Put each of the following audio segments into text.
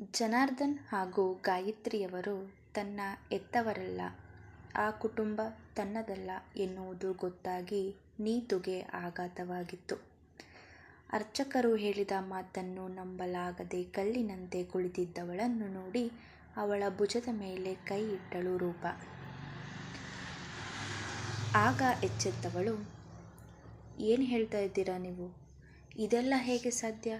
ಜನಾರ್ದನ್ ಹಾಗೂ ಗಾಯತ್ರಿಯವರು ತನ್ನ ಎತ್ತವರಲ್ಲ ಆ ಕುಟುಂಬ ತನ್ನದಲ್ಲ ಎನ್ನುವುದು ಗೊತ್ತಾಗಿ ನೀತುಗೆ ಆಘಾತವಾಗಿತ್ತು. ಅರ್ಚಕರು ಹೇಳಿದ ಮಾತನ್ನು ನಂಬಲಾಗದೆ ಕಲ್ಲಿನಂತೆ ಕುಳಿತಿದ್ದವಳನ್ನು ನೋಡಿ ಅವಳ ಭುಜದ ಮೇಲೆ ಕೈ ಇಟ್ಟಳು ರೂಪ. ಆಗ ಎಚ್ಚೆತ್ತವಳು, ಏನು ಹೇಳ್ತಾ ಇದ್ದೀರಾ ನೀವು? ಇದೆಲ್ಲ ಹೇಗೆ ಸಾಧ್ಯ?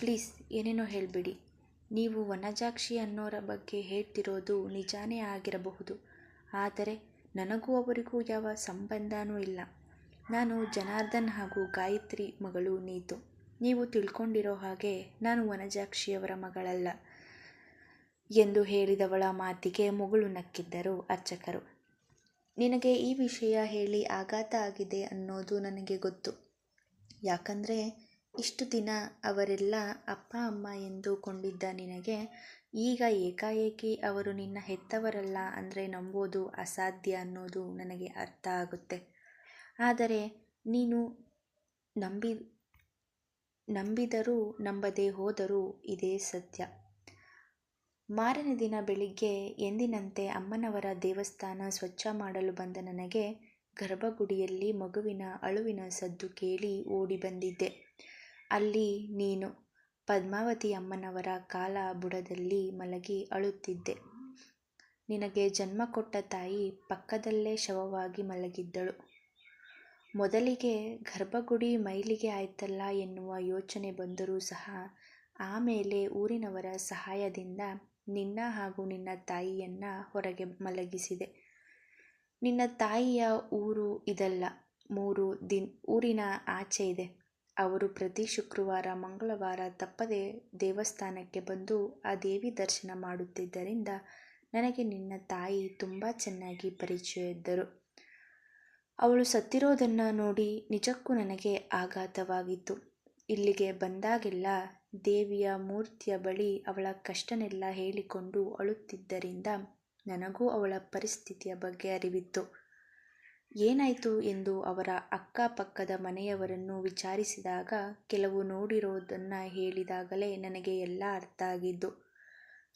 ಪ್ಲೀಸ್ ಏನೇನೋ ಹೇಳಿಬಿಡಿ. ನೀವು ವನಜಾಕ್ಷಿ ಅನ್ನೋರ ಬಗ್ಗೆ ಹೇಳ್ತಿರೋದು ನಿಜಾನೇ ಆಗಿರಬಹುದು. ಆದರೆ ನನಗೂ ಅವರಿಗೂ ಯಾವ ಸಂಬಂಧನೂ ಇಲ್ಲ. ನಾನು ಜನಾರ್ದನ್ ಹಾಗೂ ಗಾಯತ್ರಿ ಮಗಳು ನೀತು. ನೀವು ತಿಳ್ಕೊಂಡಿರೋ ಹಾಗೆ ನಾನು ವನಜಾಕ್ಷಿಯವರ ಮಗಳಲ್ಲ ಎಂದು ಹೇಳಿದವಳ ಮಾತಿಗೆ ಮುಗುಳು ನಕ್ಕಿದ್ದರು ಅರ್ಚಕರು. ನಿನಗೆ ಈ ವಿಷಯ ಹೇಳಿ ಆಘಾತ ಆಗಿದೆ ಅನ್ನೋದು ನನಗೆ ಗೊತ್ತು. ಯಾಕಂದರೆ ಇಷ್ಟು ದಿನ ಅವರೆಲ್ಲ ಅಪ್ಪ, ಅಮ್ಮ ಎಂದು ಕೊಂಡಿದ್ದ ನಿನಗೆ ಈಗ ಏಕಾಏಕಿ ಅವರು ನಿನ್ನ ಹೆತ್ತವರಲ್ಲ ಅಂದರೆ ನಂಬೋದು ಅಸಾಧ್ಯ ಅನ್ನೋದು ನನಗೆ ಅರ್ಥ ಆಗುತ್ತೆ. ಆದರೆ ನೀನು ನಂಬಿ, ನಂಬಿದರೂ ನಂಬದೇ ಹೋದರೂ ಇದೇ ಸತ್ಯ. ಮಾರನೇ ದಿನ ಬೆಳಿಗ್ಗೆ ಎಂದಿನಂತೆ ಅಮ್ಮನವರ ದೇವಸ್ಥಾನ ಸ್ವಚ್ಛ ಮಾಡಲು ಬಂದ ನನಗೆ ಗರ್ಭಗುಡಿಯಲ್ಲಿ ಮಗುವಿನ ಅಳುವಿನ ಸದ್ದು ಕೇಳಿ ಓಡಿ ಬಂದಿದ್ದೆ. ಅಲ್ಲಿ ನೀನು ಪದ್ಮಾವತಿ ಅಮ್ಮನವರ ಕಾಲ ಬುಡದಲ್ಲಿ ಮಲಗಿ ಅಳುತ್ತಿದ್ದೆ. ನಿನಗೆ ಜನ್ಮ ಕೊಟ್ಟ ತಾಯಿ ಪಕ್ಕದಲ್ಲೇ ಶವವಾಗಿ ಮಲಗಿದ್ದಳು. ಮೊದಲಿಗೆ ಗರ್ಭಗುಡಿ ಮೈಲಿಗೆ ಆಯ್ತಲ್ಲ ಎನ್ನುವ ಯೋಚನೆ ಬಂದರೂ ಸಹ ಆಮೇಲೆ ಊರಿನವರ ಸಹಾಯದಿಂದ ನಿನ್ನ ಹಾಗೂ ನಿನ್ನ ತಾಯಿಯನ್ನು ಹೊರಗೆ ಮಲಗಿಸಿದೆ. ನಿನ್ನ ತಾಯಿಯ ಊರು ಇದಲ್ಲ. ಮೂರು ದಿನ ಊರಿನ ಆಚೆ ಇದೆ. ಅವರು ಪ್ರತಿ ಶುಕ್ರವಾರ, ಮಂಗಳವಾರ ತಪ್ಪದೆ ದೇವಸ್ಥಾನಕ್ಕೆ ಬಂದು ಆ ದೇವಿ ದರ್ಶನ ಮಾಡುತ್ತಿದ್ದರಿಂದ ನನಗೆ ನಿನ್ನ ತಾಯಿ ತುಂಬ ಚೆನ್ನಾಗಿ ಪರಿಚಯ ಇದ್ದರು. ಅವಳು ಸತ್ತಿರೋದನ್ನು ನೋಡಿ ನಿಜಕ್ಕೂ ನನಗೆ ಆಘಾತವಾಗಿತ್ತು. ಇಲ್ಲಿಗೆ ಬಂದಾಗೆಲ್ಲ ದೇವಿಯ ಮೂರ್ತಿಯ ಬಳಿ ಅವಳ ಕಷ್ಟನೆಲ್ಲ ಹೇಳಿಕೊಂಡು ಅಳುತ್ತಿದ್ದರಿಂದ ನನಗೂ ಅವಳ ಪರಿಸ್ಥಿತಿಯ ಬಗ್ಗೆ ಅರಿವಿತ್ತು. ಏನಾಯಿತು ಎಂದು ಅವರ ಅಕ್ಕಪಕ್ಕದ ಮನೆಯವರನ್ನು ವಿಚಾರಿಸಿದಾಗ ಕೆಲವು ನೋಡಿರೋದನ್ನು ಹೇಳಿದಾಗಲೇ ನನಗೆ ಎಲ್ಲ ಅರ್ಥ ಆಗಿದ್ದು,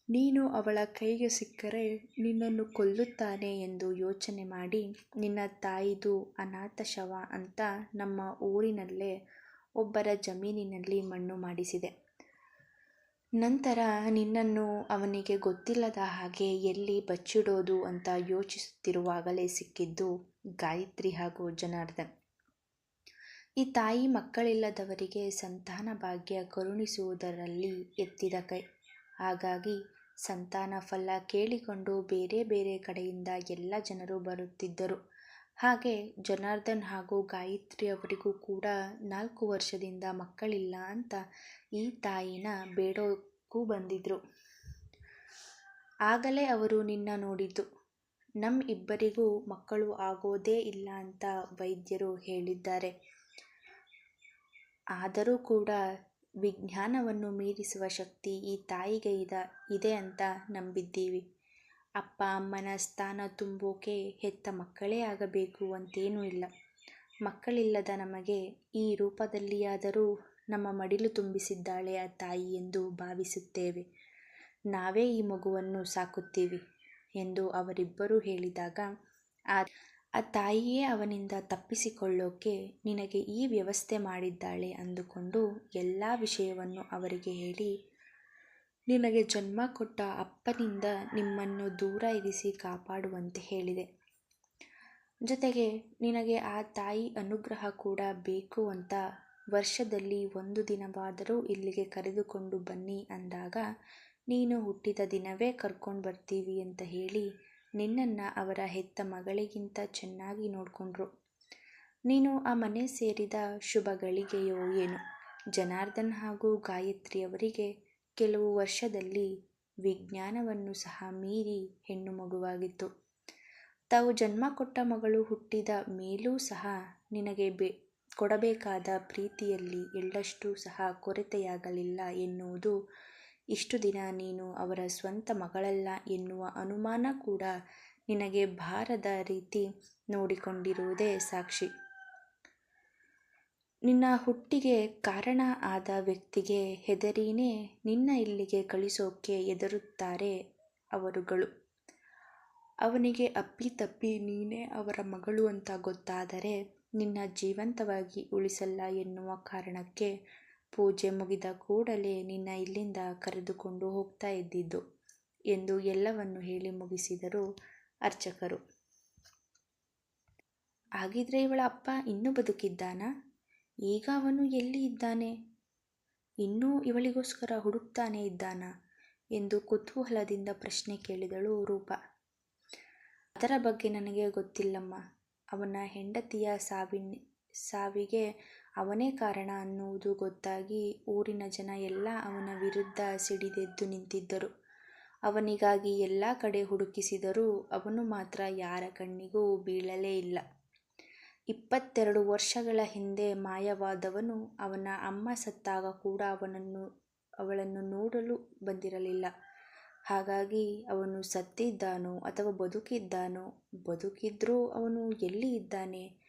ನೀನು ಅವಳ ಕೈಗೆ ಸಿಕ್ಕರೆ ನಿನ್ನನ್ನು ಕೊಲ್ಲುತ್ತಾನೆ ಎಂದು ಯೋಚನೆ ಮಾಡಿ, ನಿನ್ನ ತಾಯಿದು ಅನಾಥ ಶವ ಅಂತ ನಮ್ಮ ಊರಿನಲ್ಲೇ ಒಬ್ಬರ ಜಮೀನಿನಲ್ಲಿ ಮಣ್ಣು ಮಾಡಿಸಿದೆ. ನಂತರ ನಿನ್ನನ್ನು ಅವನಿಗೆ ಗೊತ್ತಿಲ್ಲದ ಹಾಗೆ ಎಲ್ಲಿ ಬಚ್ಚಿಡೋದು ಅಂತ ಯೋಚಿಸುತ್ತಿರುವಾಗಲೇ ಸಿಕ್ಕಿದ್ದು ಗಾಯತ್ರಿ ಹಾಗೂ ಜನಾರ್ದನ್. ಈ ತಾಯಿ ಮಕ್ಕಳಿಲ್ಲದವರಿಗೆ ಸಂತಾನ ಭಾಗ್ಯ ಕರುಣಿಸುವುದರಲ್ಲಿ ಎತ್ತಿದ ಕೈ. ಹಾಗಾಗಿ ಸಂತಾನ ಫಲ ಕೇಳಿಕೊಂಡು ಬೇರೆ ಬೇರೆ ಕಡೆಯಿಂದ ಎಲ್ಲ ಜನರು ಬರುತ್ತಿದ್ದರು. ಹಾಗೆ ಜನಾರ್ದನ್ ಹಾಗೂ ಗಾಯತ್ರಿ ಅವರಿಗೂ ಕೂಡ ನಾಲ್ಕು ವರ್ಷದಿಂದ ಮಕ್ಕಳಿಲ್ಲ ಅಂತ ಈ ತಾಯಿನ ಬೇಡೋಕ್ಕೂ ಬಂದಿದ್ದರು ಆಗಲೇ ಅವರು ನಿನ್ನ ನೋಡಿದ್ದು. ನಮ್ಮ ಇಬ್ಬರಿಗೂ ಮಕ್ಕಳು ಆಗೋದೇ ಇಲ್ಲ ಅಂತ ವೈದ್ಯರು ಹೇಳಿದ್ದಾರೆ. ಆದರೂ ಕೂಡ ವಿಜ್ಞಾನವನ್ನು ಮೀರಿಸುವ ಶಕ್ತಿ ಈ ತಾಯಿಗೆ ಇದ, ಇದೆ ಅಂತ ನಂಬಿದ್ದೀವಿ. ಅಪ್ಪ, ಅಮ್ಮನ ಸ್ಥಾನ ತುಂಬೋಕೆ ಹೆತ್ತ ಮಕ್ಕಳೇ ಆಗಬೇಕು ಅಂತೇನೂ ಇಲ್ಲ. ಮಕ್ಕಳಿಲ್ಲದ ನಮಗೆ ಈ ರೂಪದಲ್ಲಿಯಾದರೂ ನಮ್ಮ ಮಡಿಲು ತುಂಬಿಸಿದ್ದಾಳೆ ಆ ತಾಯಿ ಎಂದು ಭಾವಿಸುತ್ತೇವೆ. ನಾವೇ ಈ ಮಗುವನ್ನು ಸಾಕುತ್ತೀವಿ. ಎಂದು ಅವರಿಬ್ಬರೂ ಹೇಳಿದಾಗ, ಆ ತಾಯಿಯೇ ಅವನಿಂದ ತಪ್ಪಿಸಿಕೊಳ್ಳೋಕೆ ನಿನಗೆ ಈ ವ್ಯವಸ್ಥೆ ಮಾಡಿದ್ದಾಳೆ ಅಂದುಕೊಂಡು ಎಲ್ಲ ವಿಷಯವನ್ನು ಅವರಿಗೆ ಹೇಳಿ, ನಿನಗೆ ಜನ್ಮ ಕೊಟ್ಟ ಅಪ್ಪನಿಂದ ನಿಮ್ಮನ್ನು ದೂರ ಇರಿಸಿ ಕಾಪಾಡುವಂತೆ ಹೇಳಿದೆ. ಜೊತೆಗೆ ನಿನಗೆ ಆ ತಾಯಿ ಅನುಗ್ರಹ ಕೂಡ ಬೇಕು ಅಂತ ವರ್ಷದಲ್ಲಿ ಒಂದು ದಿನವಾದರೂ ಇಲ್ಲಿಗೆ ಕರೆದುಕೊಂಡು ಬನ್ನಿ ಅಂದಾಗ ನೀನು ಹುಟ್ಟಿದ ದಿನವೇ ಕರ್ಕೊಂಡು ಬರ್ತೀವಿ ಅಂತ ಹೇಳಿ ನಿನ್ನನ್ನು ಅವರ ಹೆತ್ತ ಮಗಳಿಗಿಂತ ಚೆನ್ನಾಗಿ ನೋಡಿಕೊಂಡ್ರು. ನೀನು ಆ ಮನೆ ಸೇರಿದ ಶುಭ ಗಳಿಗೆಯೋ ಏನು. ಜನಾರ್ದನ್ ಹಾಗೂ ಗಾಯತ್ರಿಯವರಿಗೆ ಕೆಲವು ವರ್ಷದಲ್ಲಿ ವಿಜ್ಞಾನವನ್ನು ಸಹ ಮೀರಿ ಹೆಣ್ಣು ಮಗುವಾಗಿತ್ತು. ತಾವು ಜನ್ಮ ಕೊಟ್ಟ ಮಗಳು ಹುಟ್ಟಿದ ಮೇಲೂ ಸಹ ನಿನಗೆ ಬೆ, ಕೊಡಬೇಕಾದ ಪ್ರೀತಿಯಲ್ಲಿ ಎಳ್ಳಷ್ಟು ಸಹ ಕೊರತೆಯಾಗಲಿಲ್ಲ ಎನ್ನುವುದು ಇಷ್ಟು ದಿನ ನೀನು ಅವರ ಸ್ವಂತ ಮಗಳಲ್ಲ ಎನ್ನುವ ಅನುಮಾನ ಕೂಡ ನಿನಗೆ ಬಾರದ ರೀತಿ ನೋಡಿಕೊಂಡಿರುವುದೇ ಸಾಕ್ಷಿ. ನಿನ್ನ ಹುಟ್ಟಿಗೆ ಕಾರಣ ಆದ ವ್ಯಕ್ತಿಗೆ ಹೆದರಿನೇ ನಿನ್ನ ಇಲ್ಲಿಗೆ ಕಳಿಸೋಕೆ ಎದುರುತ್ತಾರೆ ಅವರುಗಳು. ಅವನಿಗೆ ಅಪ್ಪಿತಪ್ಪಿ ನೀನೇ ಅವರ ಮಗಳು ಅಂತ ಗೊತ್ತಾದರೆ ನಿನ್ನ ಜೀವಂತವಾಗಿ ಉಳಿಸಲ್ಲ ಎನ್ನುವ ಕಾರಣಕ್ಕೆ ಪೂಜೆ ಮುಗಿದ ಕೂಡಲೇ ನಿನ್ನ ಇಲ್ಲಿಂದ ಕರೆದುಕೊಂಡು ಹೋಗ್ತಾ ಇದ್ದಿದ್ದು ಎಂದು ಎಲ್ಲವನ್ನು ಹೇಳಿ ಮುಗಿಸಿದರು ಅರ್ಚಕರು. ಹಾಗಿದ್ರೆ ಇವಳ ಅಪ್ಪ ಇನ್ನೂ ಬದುಕಿದ್ದಾನಾ? ಈಗ ಅವನು ಎಲ್ಲಿ ಇದ್ದಾನೆ? ಇನ್ನೂ ಇವಳಿಗೋಸ್ಕರ ಹುಡುಕ್ತಾನೆ ಇದ್ದಾನಾ? ಎಂದು ಕುತೂಹಲದಿಂದ ಪ್ರಶ್ನೆ ಕೇಳಿದಳು ರೂಪ. ಅದರ ಬಗ್ಗೆ ನನಗೆ ಗೊತ್ತಿಲ್ಲಮ್ಮ. ಅವನ ಹೆಂಡತಿಯ ಸಾವಿನ, ಸಾವಿಗೆ ಅವನೇ ಕಾರಣ ಅನ್ನುವುದು ಗೊತ್ತಾಗಿ ಊರಿನ ಜನ ಎಲ್ಲ ಅವನ ವಿರುದ್ಧ ಸಿಡಿದೆದ್ದು ನಿಂತಿದ್ದರು. ಅವನಿಗಾಗಿ ಎಲ್ಲ ಕಡೆ ಹುಡುಕಿಸಿದರೂ ಅವನು ಮಾತ್ರ ಯಾರ ಕಣ್ಣಿಗೂ ಬೀಳಲೇ ಇಲ್ಲ. ಇಪ್ಪತ್ತೆರಡು ವರ್ಷಗಳ ಹಿಂದೆ ಮಾಯವಾದವನು ಅವನ ಅಮ್ಮ ಸತ್ತಾಗ ಕೂಡ ಅವನನ್ನು, ಅವಳನ್ನು ನೋಡಲು ಬಂದಿರಲಿಲ್ಲ. ಹಾಗಾಗಿ ಅವನು ಸತ್ತಿದ್ದಾನೋ ಅಥವಾ ಬದುಕಿದ್ದಾನೋ, ಬದುಕಿದ್ರೂ ಅವನು ಎಲ್ಲಿ ಇದ್ದಾನೆ?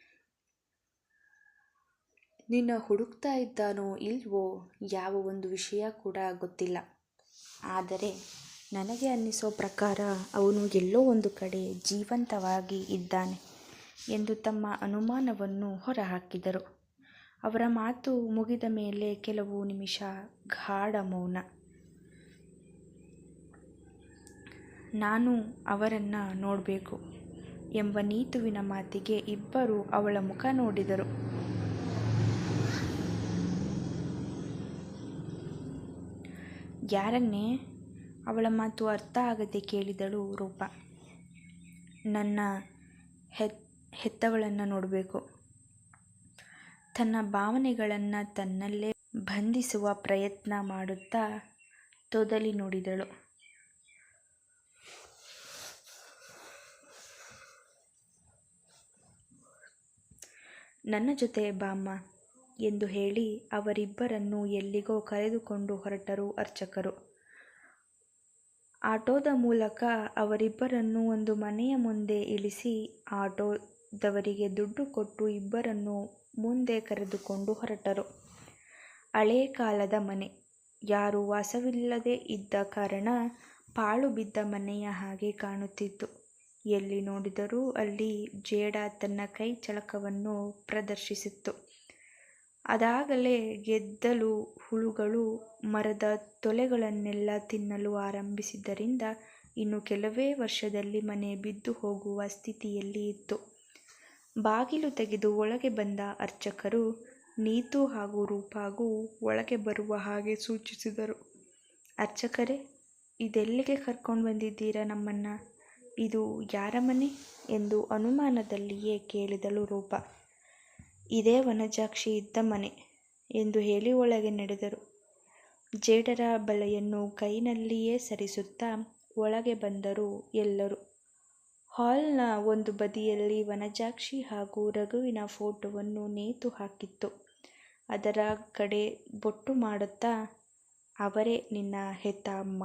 ನಿನ್ನ ಹುಡುಕ್ತಾ ಇದ್ದಾನೋ ಇಲ್ವೋ ಯಾವ ಒಂದು ವಿಷಯ ಕೂಡ ಗೊತ್ತಿಲ್ಲ. ಆದರೆ ನನಗೆ ಅನ್ನಿಸೋ ಪ್ರಕಾರ ಅವನು ಎಲ್ಲೋ ಒಂದು ಕಡೆ ಜೀವಂತವಾಗಿ ಇದ್ದಾನೆ ಎಂದು ತಮ್ಮ ಅನುಮಾನವನ್ನು ಹೊರಹಾಕಿದರು. ಅವರ ಮಾತು ಮುಗಿದ ಮೇಲೆ ಕೆಲವು ನಿಮಿಷ ಗಾಢ ಮೌನ. ನಾನು ಅವರನ್ನು ನೋಡಬೇಕು ಎಂಬ ನೀತುವಿನ ಮಾತಿಗೆ ಇಬ್ಬರು ಅವಳ ಮುಖ ನೋಡಿದರು. ಯಾರನ್ನೇ ಅವಳ ಮಾತು ಅರ್ಥ ಆಗದೆ ಕೇಳಿದಳು ರೂಪ. ನನ್ನ ಹೆತ್, ಹೆತ್ತವಳನ್ನು ನೋಡಬೇಕು. ತನ್ನ ಭಾವನೆಗಳನ್ನು ತನ್ನಲ್ಲೇ ಬಂಧಿಸುವ ಪ್ರಯತ್ನ ಮಾಡುತ್ತಾ ತೊದಲಿ ನೋಡಿದಳು. ನನ್ನ ಜೊತೆ ಬಾಮ್ಮ ಎಂದು ಹೇಳಿ ಅವರಿಬ್ಬರನ್ನು ಎಲ್ಲಿಗೋ ಕರೆದುಕೊಂಡು ಹೊರಟರು ಅರ್ಚಕರು. ಆಟೋದ ಮೂಲಕ ಅವರಿಬ್ಬರನ್ನು ಒಂದು ಮನೆಯ ಮುಂದೆ ಇಳಿಸಿ ಆಟೋದವರಿಗೆ ದುಡ್ಡು ಕೊಟ್ಟು ಇಬ್ಬರನ್ನು ಮುಂದೆ ಕರೆದುಕೊಂಡು ಹೊರಟರು. ಹಳೇ ಕಾಲದ ಮನೆ. ಯಾರೂ ವಾಸವಿಲ್ಲದೆ ಇದ್ದ ಕಾರಣ ಪಾಳು ಬಿದ್ದ ಮನೆಯ ಹಾಗೆ ಕಾಣುತ್ತಿತ್ತು. ಎಲ್ಲಿ ನೋಡಿದರೂ ಅಲ್ಲಿ ಜೇಡ ತನ್ನ ಕೈ ಚಳಕವನ್ನು ಪ್ರದರ್ಶಿಸಿತ್ತು. ಅದಾಗಲೇ ಗೆದ್ದಲು ಹುಳುಗಳು ಮರದ ತೊಲೆಗಳನ್ನೆಲ್ಲ ತಿನ್ನಲು ಆರಂಭಿಸಿದ್ದರಿಂದ ಇನ್ನು ಕೆಲವೇ ವರ್ಷದಲ್ಲಿ ಮನೆ ಬಿದ್ದು ಹೋಗುವ ಸ್ಥಿತಿಯಲ್ಲಿ ಇತ್ತು. ಬಾಗಿಲು ತೆಗೆದು ಒಳಗೆ ಬಂದ ಅರ್ಚಕರು ನೀತು ಹಾಗೂ ರೂಪಾಗೂ ಒಳಗೆ ಬರುವ ಹಾಗೆ ಸೂಚಿಸಿದರು. ಅರ್ಚಕರೇ, ಇದೆಲ್ಲಿಗೆ ಕರ್ಕೊಂಡು ಬಂದಿದ್ದೀರಾ ನಮ್ಮನ್ನ? ಇದು ಯಾರ ಮನೆ? ಎಂದು ಅನುಮಾನದಲ್ಲಿಯೇ ಕೇಳಿದಳು ರೂಪ. ಇದೇ ವನಜಾಕ್ಷಿ ಇದ್ದ ಮನೆ ಎಂದು ಹೇಳಿ ಒಳಗೆ ನಡೆದರು. ಜೇಡರ ಬಲೆಯನ್ನು ಕೈನಲ್ಲಿಯೇ ಸರಿಸುತ್ತಾ ಒಳಗೆ ಬಂದರು ಎಲ್ಲರೂ. ಹಾಲ್ನ ಒಂದು ಬದಿಯಲ್ಲಿ ವನಜಾಕ್ಷಿ ಹಾಗೂ ರಘುವಿನ ಫೋಟೋವನ್ನು ನೇತು ಹಾಕಿತ್ತು. ಅದರ ಕಡೆ ಬೊಟ್ಟು ಮಾಡುತ್ತಾ, ಅವರೇ ನಿನ್ನ ಹೆತ್ತ ಅಮ್ಮ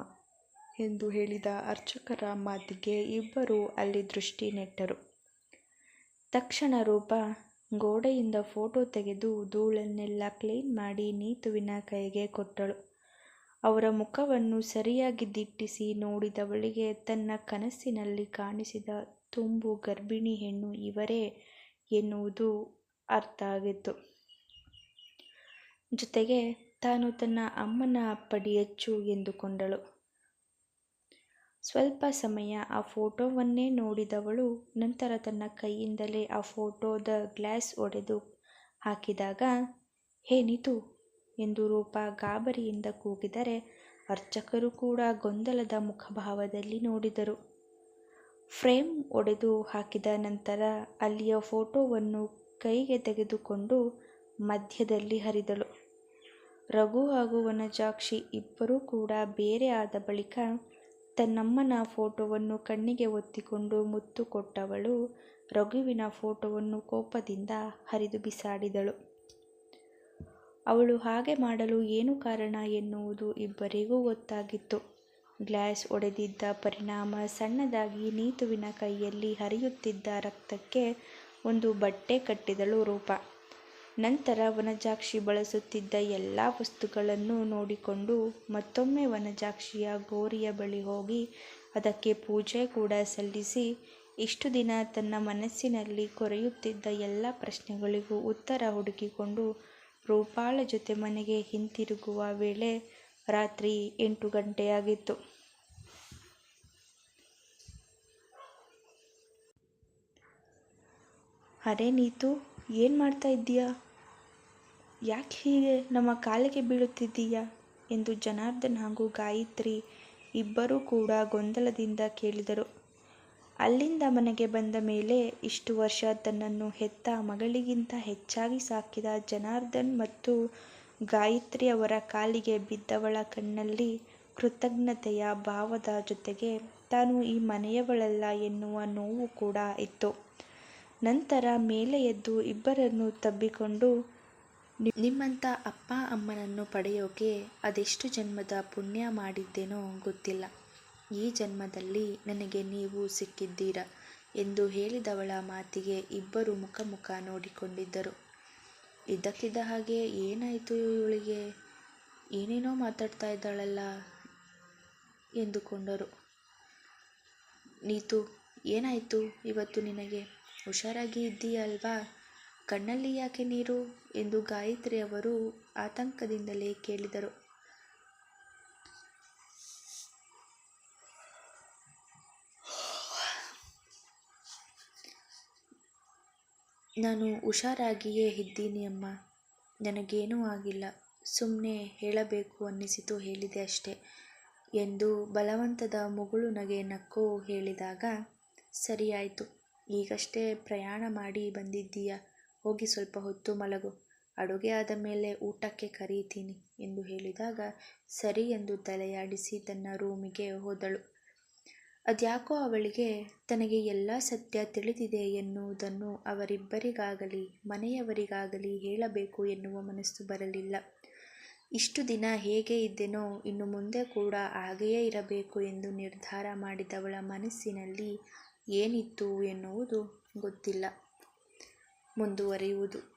ಎಂದು ಹೇಳಿದ ಅರ್ಚಕರ ಮಾತಿಗೆ ಇಬ್ಬರು ಅಲ್ಲಿ ದೃಷ್ಟಿ ನೆಟ್ಟರು. ತಕ್ಷಣ ರೂಪ ಗೋಡೆಯಿಂದ ಫೋಟೋ ತೆಗೆದು ಧೂಳನ್ನೆಲ್ಲ ಕ್ಲೀನ್ ಮಾಡಿ ನೀತುವಿನ ಕೈಗೆ ಕೊಟ್ಟಳು. ಅವರ ಮುಖವನ್ನು ಸರಿಯಾಗಿ ದಿಟ್ಟಿಸಿ ನೋಡಿದವಳಿಗೆ ತನ್ನ ಕನಸಿನಲ್ಲಿ ಕಾಣಿಸಿದ ತುಂಬು ಗರ್ಭಿಣಿ ಹೆಣ್ಣು ಇವರೇ ಎನ್ನುವುದು ಅರ್ಥ ಆಗಿತ್ತು. ಜೊತೆಗೆ ತಾನು ತನ್ನ ಅಮ್ಮನ ಪಡಿಯಚ್ಚು ಎಂದುಕೊಂಡಳು. ಸ್ವಲ್ಪ ಸಮಯ ಆ ಫೋಟೋವನ್ನೇ ನೋಡಿದವಳು ನಂತರ ತನ್ನ ಕೈಯಿಂದಲೇ ಆ ಫೋಟೋದ ಗ್ಲಾಸ್ ಒಡೆದು ಹಾಕಿದಾಗ, ಹೇ ನಿತು! ಎಂದು ರೂಪ ಗಾಬರಿಯಿಂದ ಕೂಗಿದರೆ ಅರ್ಚಕರು ಕೂಡ ಗೊಂದಲದ ಮುಖಭಾವದಲ್ಲಿ ನೋಡಿದರು. ಫ್ರೇಮ್ ಒಡೆದು ಹಾಕಿದ ನಂತರ ಅಲ್ಲಿಯ ಫೋಟೋವನ್ನು ಕೈಗೆ ತೆಗೆದುಕೊಂಡು ಮಧ್ಯದಲ್ಲಿ ಹರಿದಳು. ರಘು ಹಾಗೂ ವನಜಾಕ್ಷಿ ಇಬ್ಬರೂ ಕೂಡ ಬೇರೆ ಆದ ಬಳಿಕ ತನ್ನಮ್ಮನ ಫೋಟೋವನ್ನು ಕಣ್ಣಿಗೆ ಒತ್ತಿಕೊಂಡು ಮುತ್ತು ಕೊಟ್ಟವಳು ರಘುವಿನ ಫೋಟೋವನ್ನು ಕೋಪದಿಂದ ಹರಿದು ಬಿಸಾಡಿದಳು. ಅವಳು ಹಾಗೆ ಮಾಡಲು ಏನು ಕಾರಣ ಎನ್ನುವುದು ಇಬ್ಬರಿಗೂ ಗೊತ್ತಾಗಿತ್ತು. ಗ್ಲಾಸ್ ಒಡೆದಿದ್ದ ಪರಿಣಾಮ ಸಣ್ಣದಾಗಿ ನೀತುವಿನ ಕೈಯಲ್ಲಿ ಹರಿಯುತ್ತಿದ್ದ ರಕ್ತಕ್ಕೆ ಒಂದು ಬಟ್ಟೆ ಕಟ್ಟಿದಳು ರೂಪ. ನಂತರ ವನಜಾಕ್ಷಿ ಬಳಸುತ್ತಿದ್ದ ಎಲ್ಲ ವಸ್ತುಗಳನ್ನು ನೋಡಿಕೊಂಡು ಮತ್ತೊಮ್ಮೆ ವನಜಾಕ್ಷಿಯ ಗೋರಿಯ ಬಳಿ ಹೋಗಿ ಅದಕ್ಕೆ ಪೂಜೆ ಕೂಡ ಸಲ್ಲಿಸಿ ಇಷ್ಟು ದಿನ ತನ್ನ ಮನಸ್ಸಿನಲ್ಲಿ ಕೊರೆಯುತ್ತಿದ್ದ ಎಲ್ಲ ಪ್ರಶ್ನೆಗಳಿಗೂ ಉತ್ತರ ಹುಡುಕಿಕೊಂಡು ರೂಪಾಳ ಜೊತೆ ಮನೆಗೆ ಹಿಂತಿರುಗುವ ವೇಳೆ ರಾತ್ರಿ ಎಂಟು ಗಂಟೆಯಾಗಿತ್ತು. ಅರೆ ನೀತು, ಏನು ಮಾಡ್ತಾ ಇದ್ದೀಯಾ? ಯಾಕೆ ಹೀಗೆ ನಮ್ಮ ಕಾಲಿಗೆ ಬೀಳುತ್ತಿದ್ದೀಯಾ? ಎಂದು ಜನಾರ್ದನ್ ಹಾಗೂ ಗಾಯತ್ರಿ ಇಬ್ಬರೂ ಕೂಡ ಗೊಂದಲದಿಂದ ಕೇಳಿದರು. ಅಲ್ಲಿಂದ ಮನೆಗೆ ಬಂದ ಮೇಲೆ ಇಷ್ಟು ವರ್ಷ ತನ್ನನ್ನು ಹೆತ್ತ ಮಗಳಿಗಿಂತ ಹೆಚ್ಚಾಗಿ ಸಾಕಿದ ಜನಾರ್ದನ್ ಮತ್ತು ಗಾಯತ್ರಿ ಅವರ ಕಾಲಿಗೆ ಬಿದ್ದವಳ ಕಣ್ಣಲ್ಲಿ ಕೃತಜ್ಞತೆಯ ಭಾವದ ಜೊತೆಗೆ ತಾನು ಈ ಮನೆಯವಳಲ್ಲ ಎನ್ನುವ ನೋವು ಕೂಡ ಇತ್ತು. ನಂತರ ಮೇಲೆ ಎದ್ದು ಇಬ್ಬರನ್ನು ತಬ್ಬಿಕೊಂಡು ನಿಮ್ಮಂಥ ಅಪ್ಪ ಅಮ್ಮನನ್ನು ಪಡೆಯೋಕೆ ಅದೆಷ್ಟು ಜನ್ಮದ ಪುಣ್ಯ ಮಾಡಿದ್ದೇನೋ ಗೊತ್ತಿಲ್ಲ. ಈ ಜನ್ಮದಲ್ಲಿ ನನಗೆ ನೀವು ಸಿಕ್ಕಿದ್ದೀರ ಎಂದು ಹೇಳಿದವಳ ಮಾತಿಗೆ ಇಬ್ಬರು ಮುಖ ಮುಖ ನೋಡಿಕೊಂಡಿದ್ದರು. ಇದ್ದಕ್ಕಿದ್ದ ಹಾಗೆ ಏನಾಯಿತು ಇವಳಿಗೆ? ಏನೇನೋ ಮಾತಾಡ್ತಾ ಇದ್ದಾಳಲ್ಲ ಎಂದುಕೊಂಡರು. ನೀತು, ಏನಾಯಿತು ಇವತ್ತು ನಿನಗೆ? ಹುಷಾರಾಗಿ ಇದ್ದೀಯಲ್ವಾ? ಕಣ್ಣಲ್ಲಿ ಯಾಕೆ ನೀರು? ಎಂದು ಗಾಯತ್ರಿ ಅವರು ಆತಂಕದಿಂದಲೇ ಕೇಳಿದರು. ನಾನು ಹುಷಾರಾಗಿಯೇ ಇದ್ದೀನಿ ಅಮ್ಮ. ನನಗೇನೂ ಆಗಿಲ್ಲ. ಸುಮ್ಮನೆ ಹೇಳಬೇಕು ಅನ್ನಿಸಿತು ಹೇಳಿದೆ ಅಷ್ಟೆ ಎಂದು ಬಲವಂತದ ಮುಗುಳು ನಗೆ ನಕ್ಕು ಹೇಳಿದಾಗ, ಸರಿಯಾಯಿತು. ಈಗಷ್ಟೇ ಪ್ರಯಾಣ ಮಾಡಿ ಬಂದಿದ್ದೀಯ? ಹೋಗಿ ಸ್ವಲ್ಪ ಹೊತ್ತು ಮಲಗು. ಅಡುಗೆ ಆದ ಮೇಲೆ ಊಟಕ್ಕೆ ಕರೀತೀನಿ ಎಂದು ಹೇಳಿದಾಗ ಸರಿ ಎಂದು ತಲೆಯಾಡಿಸಿ ತನ್ನ ರೂಮಿಗೆ ಹೋದಳು. ಅದ್ಯಾಕೋ ಅವಳಿಗೆ ತನಗೆ ಎಲ್ಲ ಸತ್ಯ ತಿಳಿದಿದೆ ಎನ್ನುವುದನ್ನು ಅವರಿಬ್ಬರಿಗಾಗಲಿ, ಮನೆಯವರಿಗಾಗಲಿ ಹೇಳಬೇಕು ಎನ್ನುವ ಮನಸ್ಸು ಬರಲಿಲ್ಲ. ಇಷ್ಟು ದಿನ ಹೇಗೆ ಇದ್ದೇನೋ ಇನ್ನು ಮುಂದೆ ಕೂಡ ಹಾಗೆಯೇ ಇರಬೇಕು ಎಂದು ನಿರ್ಧಾರ ಮಾಡಿದವಳ ಮನಸ್ಸಿನಲ್ಲಿ ಏನಿತ್ತು ಎನ್ನುವುದು ಗೊತ್ತಿಲ್ಲ. ಮುಂದುವರಿಯುವುದು.